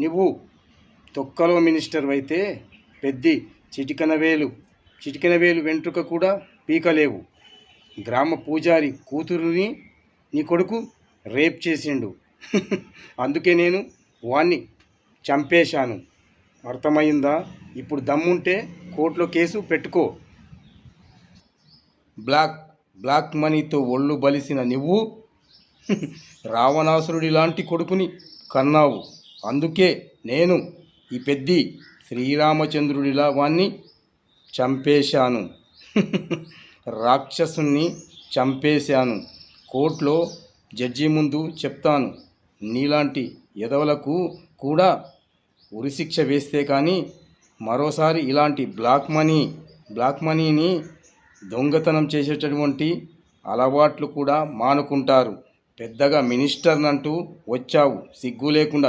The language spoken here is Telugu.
నువ్వు తొక్కలో మినిస్టర్ అయితే పెద్ది చిటికన వేలు చిటికన వేలు వెంట్రుక కూడా పీకలేవు. గ్రామ పూజారి కూతురుని నీ కొడుకు రేప్ చేసిండు. అందుకే నేను వాణ్ణి చంపేశాను. అర్థమైందా? ఇప్పుడు దమ్ముంటే కోర్టులో కేసు పెట్టుకో. బ్లాక్ బ్లాక్ మనీతో ఒళ్ళు బలిసిన నువ్వు రావణాసురుడి లాంటి కొడుకుని కన్నావు. అందుకే నేను ఈ పెద్ది శ్రీరామచంద్రుడిలా వాణ్ణి చంపేశాను. రాక్షసుని చంపేశాను. కోర్టులో జడ్జి ముందు చెప్తాను. నీలాంటి ఎదవలకు కూడా ఉరిశిక్ష వేస్తే కానీ మరోసారి ఇలాంటి బ్లాక్ మనీ బ్లాక్ మనీని దొంగతనం చేసేటటువంటి అలవాట్లు కూడా మానుకుంటారు. పెద్దగా మినిస్టర్నంటూ వచ్చావు. సిగ్గు లేకుండా